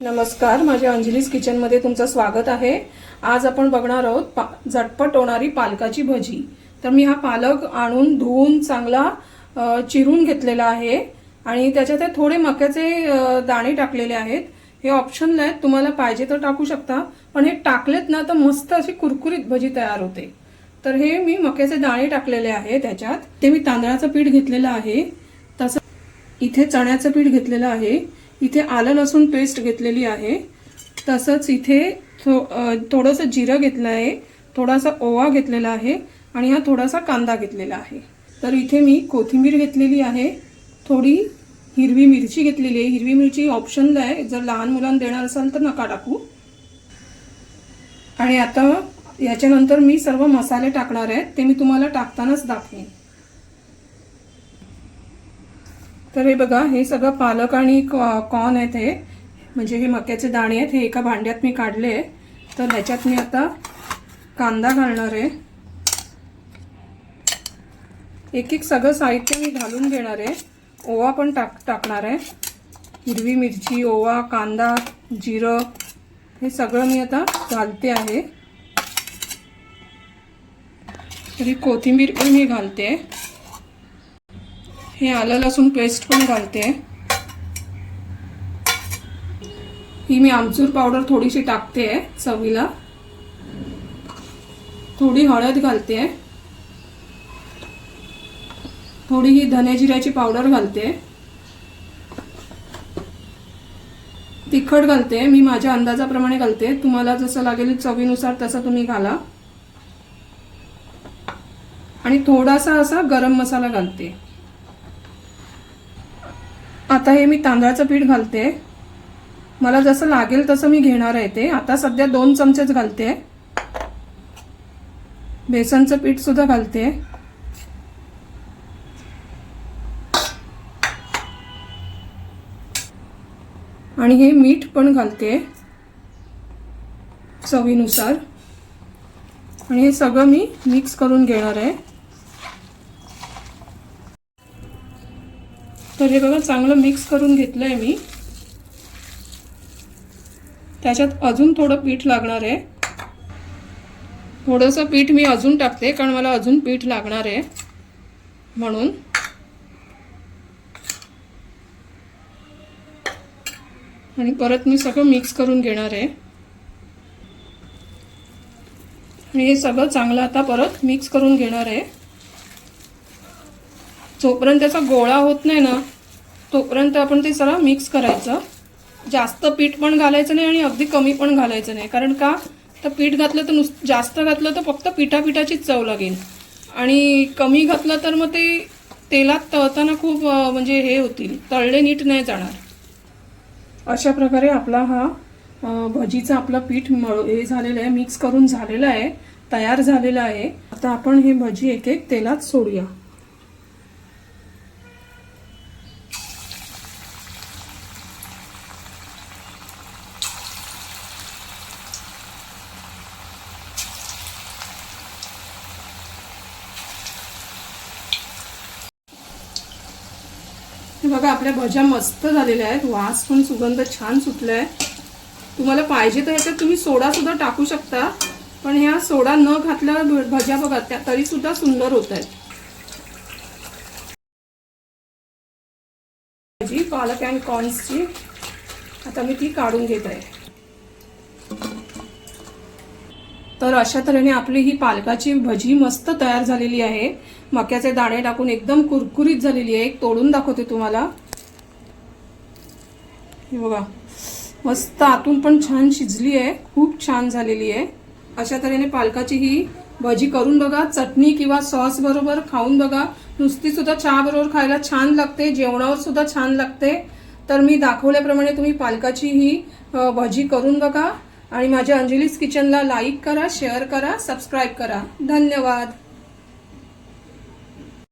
नमस्कार माझ्या अंजलीस किचनमध्ये तुमचं स्वागत आहे. आज आपण बघणार आहोत पा झटपट होणारी पालकाची भजी. तर मी हा पालक आणून धुवून चांगला चिरून घेतलेला आहे आणि त्याच्यात थोडे मक्याचे दाणे टाकलेले आहेत. हे ऑप्शनला आहेत तुम्हाला पाहिजे तर टाकू शकता. पण हे टाकलेत ना तर मस्त अशी कुरकुरीत भजी तयार होते. तर हे मी मक्याचे दाणे टाकलेले आहे त्याच्यात. ते मी तांदळाचं पीठ घेतलेलं आहे. तसं इथे चण्याचं पीठ घेतलेलं आहे. इथे आलं लसूण पेस्ट घेतलेली आहे. तसंच इथे थो थोडंसं जिरं घेतलं आहे. थोडासा ओवा घेतलेला आहे आणि हा थोडासा कांदा घेतलेला आहे. तर इथे मी कोथिंबीर घेतलेली आहे. थोडी हिरवी मिरची घेतलेली आहे. हिरवी मिरची ऑप्शनला आहे. जर लहान मुलांना देणार असाल तर नका टाकू. आणि आता याच्यानंतर मी सर्व मसाले टाकणार आहेत ते मी तुम्हाला टाकतानाच दाखवेन. तर हे बघा हे सगळं पालक आणि कॉर्न आहेत हे. म्हणजे हे मक्याचे दाणे आहेत हे एका भांड्यात मी काढले आहे तर ह्याच्यात मी आता कांदा घालणार आहे. एक एक सगळं साहित्य मी घालून घेणार आहे. ओवा पण टाक टाकणार आहे. हिरवी मिरची ओवा कांदा जिरं हे सगळं मी आता घालते आहे. तरी कोथिंबीर पण मी घालते. आहे हे आलं लसूण पेस्ट पण घालते. ही मी आमचूर पावडर थोडीशी टाकते चवीला. थोडी हळद घालते. थोडी ही धने जिऱ्याची पावडर घालते. तिखट घालते मी माझ्या अंदाजाप्रमाणे घालते. तुम्हाला जसं लागेल चवीनुसार तसं तुम्ही घाला. आणि थोडासा असा गरम मसाला घालते. आता हे मी तांदळाचं पीठ घालते. मला जसं लागेल तसं मी घेणार आहे ते. आता सध्या दोन चमचेच घालते. बेसनचं पीठ सुद्धा घालते. आणि हे मीठ पण घालते. चवीनुसार. आणि हे सगळं मी मिक्स करून घेणार आहे. तर हे बघा चांगलं मिक्स करून घेतलं आहे मी. त्याच्यात अजून थोडं पीठ लागणार आहे. थोडंसं पीठ मी अजून टाकते कारण मला अजून पीठ लागणार आहे. म्हणून. आणि परत मी सगळं मिक्स करून घेणार आहे. आणि हे सगळं चांगलं आता परत मिक्स करून घेणार आहे. जोपर्यंत त्याचा गोळा होत नाही ना तोपर्यंत आपण ते सगळं मिक्स करायचं. जास्त पीठ पण घालायचं नाही आणि अगदी कमी पण घालायचं नाही. कारण का? तर पीठ घातलं तर नुस जास्त घातलं तर फक्त पिठापिठाचीच चव लागेल. आणि कमी घातलं तर मग ते तेलात तळताना खूप म्हणजे हे होतील. तळले नीट नाही जाणार. अशा प्रकारे आपला हा भजीचं आपलं पीठ मळ हे झालेलं आहे मिक्स करून झालेलं आहे तयार झालेलं आहे. आता आपण हे भजी एक एक तेलात सोडूया. हे बघा आपल्या भज्या मस्त झालेल्या आहेत. वास पण सुगंध छान सुटलाय. तुम्हाला पाहिजे तर ह्याच्यात तुम्ही सोडा सुद्धा टाकू शकता. पण ह्या सोडा न घातल्यावर भज्या बघा त्या तरी सुद्धा सुंदर होत आहेत. भाजी पालक अँड कॉर्न्सची आता मी ती काढून घेत आहे. तर अशा तऱ्हेने आपली ही पालकाची भजी मस्त तयार झालेली आहे. मक्याचे दाणे टाकून एकदम कुरकुरीत झालेली आहे. एक तोडून दाखवते तुम्हाला. हे बघा. मस्त आतून पण छान शिजली आहे. खूप छान झालेली आहे. अशा तऱ्हेने पालकाची ही भजी करून बघा. चटणी किंवा सॉस बरोबर खाऊन बघा. नुसती सुद्धा चहा बरोबर खायला छान लागते. जेवणावर सुद्धा छान लागते. तर मी दाखवल्याप्रमाणे तुम्ही पालकाची ही भजी करून बघा. आणि माझ्या अंजलीस किचनला लाईक करा शेअर करा सबस्क्राईब करा. धन्यवाद.